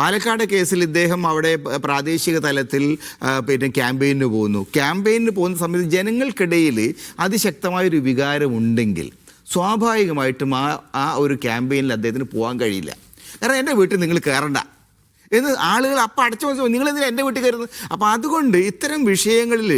പാലക്കാട് കേസിൽ ഇദ്ദേഹം അവിടെ പ്രാദേശിക തലത്തിൽ പിന്നെ ക്യാമ്പയിന് പോകുന്നു. ക്യാമ്പയിന് പോകുന്ന സമയത്ത് ജനങ്ങൾക്കിടയിൽ അതിശക്തമായൊരു വികാരമുണ്ടെങ്കിൽ സ്വാഭാവികമായിട്ടും ആ ആ ഒരു ക്യാമ്പയിനിൽ അദ്ദേഹത്തിന് പോകാൻ കഴിയില്ല. കാരണം എന്റെ വീട്ടിൽ നിങ്ങൾ കയറണ്ട. എന്ന് ആളുകൾ അപ്പം അടച്ചു നിങ്ങൾ എന്തിനാ എന്റെ വീട്ടിൽ കയറുന്നത്? അപ്പം അതുകൊണ്ട് ഇത്തരം വിഷയങ്ങളിൽ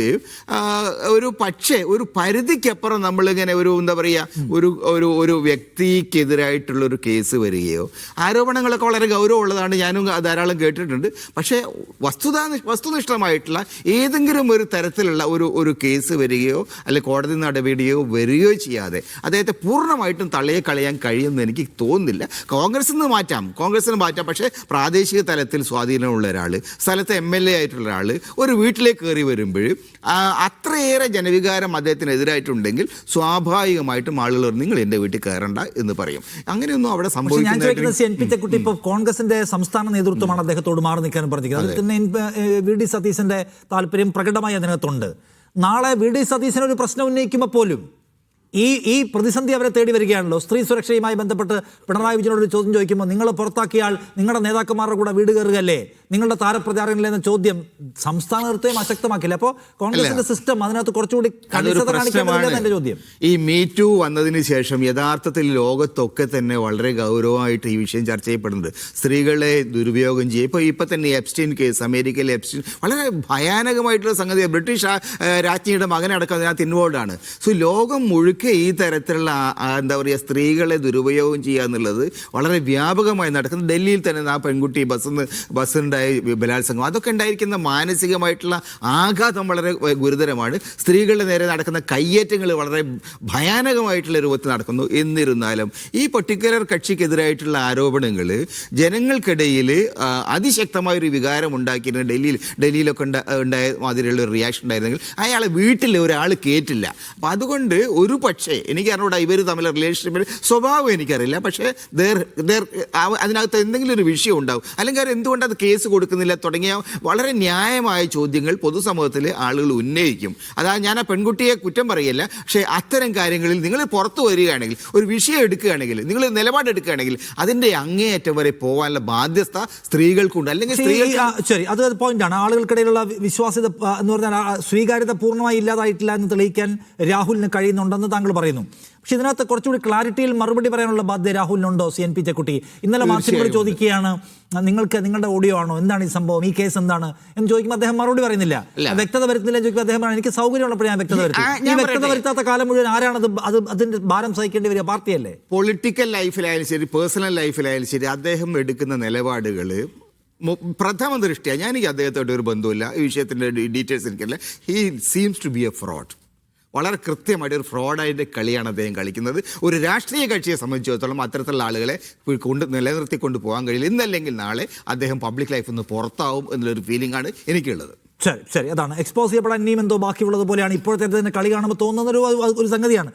ഒരു പക്ഷേ ഒരു പരിധിക്കപ്പുറം നമ്മളിങ്ങനെ ഒരു എന്താ പറയുക ഒരു ഒരു ഒരു വ്യക്തിക്കെതിരായിട്ടുള്ള ഒരു കേസ് വരികയോ ആരോപണങ്ങളൊക്കെ വളരെ ഗൗരവമുള്ളതാണ് ഞാനും ധാരാളം കേട്ടിട്ടുണ്ട്. പക്ഷേ വസ്തുതാ വസ്തുനിഷ്ഠമായിട്ടുള്ള ഏതെങ്കിലും ഒരു തരത്തിലുള്ള ഒരു ഒരു കേസ് വരികയോ അല്ലെങ്കിൽ കോടതി നടപടിയോ വരികയോ ചെയ്യാതെ അദ്ദേഹത്തെ പൂർണമായിട്ടും തള്ളിയെ കളയാൻ കഴിയുമെന്ന് എനിക്ക് തോന്നുന്നില്ല. കോൺഗ്രസിൽ നിന്ന് മാറ്റാം. കോൺഗ്രസിന് മാറ്റാം. പക്ഷേ പ്രാദേശിക തലത്തിൽ സ്വാധീനമുള്ള ഒരാൾ സ്ഥലത്ത് എം എൽ എ ആയിട്ടുള്ള ഒരാൾ ഒരു വീട്ടിലേക്ക് കയറി വരുമ്പോൾ അത്രയേറെ ജനവികാരം അദ്ദേഹത്തിനെതിരായിട്ടുണ്ടെങ്കിൽ സ്വാഭാവികമായിട്ടും ആളുകൾ നിങ്ങൾ എന്റെ വീട്ടിൽ കയറണ്ട എന്ന് പറയും. അങ്ങനെയൊന്നും അവിടെ സംഭവിക്കുന്നത് എൻ ഇപ്പോൾ കോൺഗ്രസിന്റെ സംസ്ഥാന നേതൃത്വമാണ് അദ്ദേഹത്തോട് മാറി നിൽക്കാൻ പറഞ്ഞിരിക്കുന്നത്. അതിൽ തന്നെ വി ഡി സതീശന്റെ താല്പര്യം പ്രകടമായി അതിനകത്തുണ്ട്. നാളെ വി ഡി സതീശൻ ഒരു പ്രശ്നം ഉന്നയിക്കുമ്പോൾ പോലും ഈ ഈ പ്രതിസന്ധി അവരെ തേടി വരികയാണല്ലോ. സ്ത്രീ സുരക്ഷയുമായി ബന്ധപ്പെട്ട് പിണറായി വിജയനോട് ചോദ്യം ചോദിക്കുമ്പോൾ നിങ്ങൾ പുറത്താക്കിയാൽ നിങ്ങളുടെ നേതാക്കന്മാരുടെ കൂടെ വീട് കയറുകയല്ലേ? നിങ്ങളുടെ താരപ്രചാരണങ്ങളിൽ എന്ന ചോദ്യം സംസ്ഥാന നേതൃത്വം അശക്തമാക്കില്ല. അപ്പോൾ കോൺഗ്രസിന്റെ സിസ്റ്റം അതിനകത്ത് കുറച്ചുകൂടി എന്റെ ചോദ്യം. ഈ മീ ടു വന്നതിന് ശേഷം യഥാർത്ഥത്തിൽ ലോകത്തൊക്കെ തന്നെ വളരെ ഗൗരവമായിട്ട് ഈ വിഷയം ചർച്ച ചെയ്യപ്പെടുന്നുണ്ട്. സ്ത്രീകളെ ദുരുപയോഗം ചെയ്യുക ഇപ്പോൾ ഇപ്പം തന്നെ എപ്സ്റ്റീൻ കേസ് അമേരിക്കയിലെ എപ്സ്റ്റീൻ വളരെ ഭയാനകമായിട്ടുള്ള സംഗതി ബ്രിട്ടീഷ് രാജ്ഞിയുടെ മകനടക്കം അതിനകത്ത് ഇൻവോൾവ് ആണ്. സോ ലോകം മുഴുക്കെ ഈ തരത്തിലുള്ള എന്താ പറയുക സ്ത്രീകളെ ദുരുപയോഗം ചെയ്യുക എന്നുള്ളത് വളരെ വ്യാപകമായി നടക്കുന്നത് ഡൽഹിയിൽ തന്നെ ആ പെൺകുട്ടി ബസ് ബസ്സുണ്ടായി ബലാത്സംഗം. അതൊക്കെ ഉണ്ടായിരിക്കുന്ന മാനസികമായിട്ടുള്ള ആഘാതം വളരെ ഗുരുതരമാണ്. സ്ത്രീകളുടെ നേരെ നടക്കുന്ന കയ്യേറ്റങ്ങൾ വളരെ ഭയാനകമായിട്ടുള്ള രൂപത്തിൽ നടക്കുന്നു. എന്നിരുന്നാലും ഈ പർട്ടിക്കുലർ കക്ഷിക്കെതിരായിട്ടുള്ള ആരോപണങ്ങൾ ജനങ്ങൾക്കിടയിൽ അതിശക്തമായ ഒരു വികാരം ഉണ്ടാക്കിയിരുന്ന. ഡൽഹിയിൽ ഡൽഹിയിലൊക്കെ ഉണ്ടാ- ഉണ്ടായ മാതിരിയുള്ള ഒരു റിയാക്ഷൻ ഉണ്ടായിരുന്നെങ്കിൽ അയാളെ വീട്ടിൽ ഒരാൾ കേട്ടില്ല അപ്പം അതുകൊണ്ട് ഒരു പക്ഷേ എനിക്ക് അറിഞ്ഞൂടാ ഇവർ തമ്മിൽ റിലേഷൻഷിപ്പിൽ സ്വഭാവം എനിക്കറിയില്ല. പക്ഷേ ദേർ ദേർ അതിനകത്ത് എന്തെങ്കിലും ഒരു വിഷയം ഉണ്ടാവും. അല്ലെങ്കിൽ അവർ എന്തുകൊണ്ട് അത് കേസ് കൊടുക്കുന്നില്ല തുടങ്ങിയ വളരെ ന്യായമായ ചോദ്യങ്ങൾ പൊതുസമൂഹത്തിൽ ആളുകൾ ഉന്നയിക്കും. അതാ ഞാൻ ആ പെൺകുട്ടിയെ കുറ്റം പറയല്ല പക്ഷേ അത്തരം കാര്യങ്ങളിൽ നിങ്ങൾ പുറത്തു വരികയാണെങ്കിൽ ഒരു വിഷയം എടുക്കുകയാണെങ്കിൽ നിങ്ങൾ നിലപാടെടുക്കുകയാണെങ്കിൽ അതിന്റെ അങ്ങേയറ്റം വരെ പോകാനുള്ള ബാധ്യത സ്ത്രീകൾക്കുണ്ട്. അല്ലെങ്കിൽ സ്ത്രീകൾ ശരി അത് പോയിന്റാണ് ആളുകൾക്കിടയിലുള്ള വിശ്വാസ്യത എന്ന് പറഞ്ഞാൽ സ്വീകാര്യത പൂർണമായി ഇല്ലാതായിട്ടില്ല എന്ന് തെളിയിക്കാൻ രാഹുലിന് കഴിയുന്നുണ്ടെന്ന് താങ്കൾ പറയുന്നു. പക്ഷെ ഇതിനകത്ത് കുറച്ചുകൂടി ക്ലാരിറ്റിയിൽ മറുപടി പറയാനുള്ള ബാധ്യത രാഹുലിനുണ്ടോ സി എൻ പി ചെക്കുട്ടി ഇന്നലെ മാർച്ചിനോട് ചോദിക്കുകയാണ് നിങ്ങൾക്ക് നിങ്ങളുടെ ഓഡിയോ ആണോ? എന്താണ് ഈ സംഭവം? ഈ കേസ് എന്താണ്? എന്ന് ചോദിക്കുമ്പോൾ അദ്ദേഹം മറുപടി പറയുന്നില്ല. വ്യക്തത വരുത്തുന്നില്ല ചോദിക്കുമ്പോൾ അദ്ദേഹം പറയുന്നത് എനിക്ക് സൗകര്യമുള്ളപ്പോൾ ഞാൻ വ്യക്തത വരുത്തി. ഈ വ്യക്തത. വരുത്താത്ത കാലം മുഴുവൻ ആരാണത്? അത് അതിന്റെ ഭാരം സഹിക്കേണ്ടി വരിക പാർട്ടിയല്ലേ? പൊളിറ്റിക്കൽ ലൈഫിലായാലും ശരി പേഴ്സണൽ ലൈഫിലായാലും ശരി അദ്ദേഹം എടുക്കുന്ന നിലപാടുകൾ പ്രഥമ ദൃഷ്ടിയാണ് ഞാൻ എനിക്ക് അദ്ദേഹത്തോട് ഒരു ബന്ധമില്ല ഈ വിഷയത്തിന്റെ ഡീറ്റെയിൽസ് എനിക്കല്ല he seems to be a fraud വളരെ കൃത്യമായിട്ട് ഒരു ഫ്രോഡായിട്ട് കളിയാണ് അദ്ദേഹം കളിക്കുന്നത്. ഒരു രാഷ്ട്രീയ കക്ഷിയെ സംബന്ധിച്ചിടത്തോളം അത്തരത്തിലുള്ള ആളുകളെ കൊണ്ട് നിലനിർത്തിക്കൊണ്ട് പോകാൻ കഴിയില്ല. ഇന്നല്ലെങ്കിൽ നാളെ അദ്ദേഹം പബ്ലിക് ലൈഫിൽ നിന്ന് പുറത്താവും എന്നുള്ളൊരു ഫീലിംഗ് ആണ് എനിക്കുള്ളത്. ശരി ശരി. അതാണ്. എക്സ്പോസ് ചെയ്യപ്പെടാൻ ഇനിയും എന്തോ ബാക്കിയുള്ളത് പോലെയാണ് ഇപ്പോഴത്തെ തന്നെ കളി കാണുമ്പോൾ തോന്നുന്ന ഒരു സംഗതിയാണ്.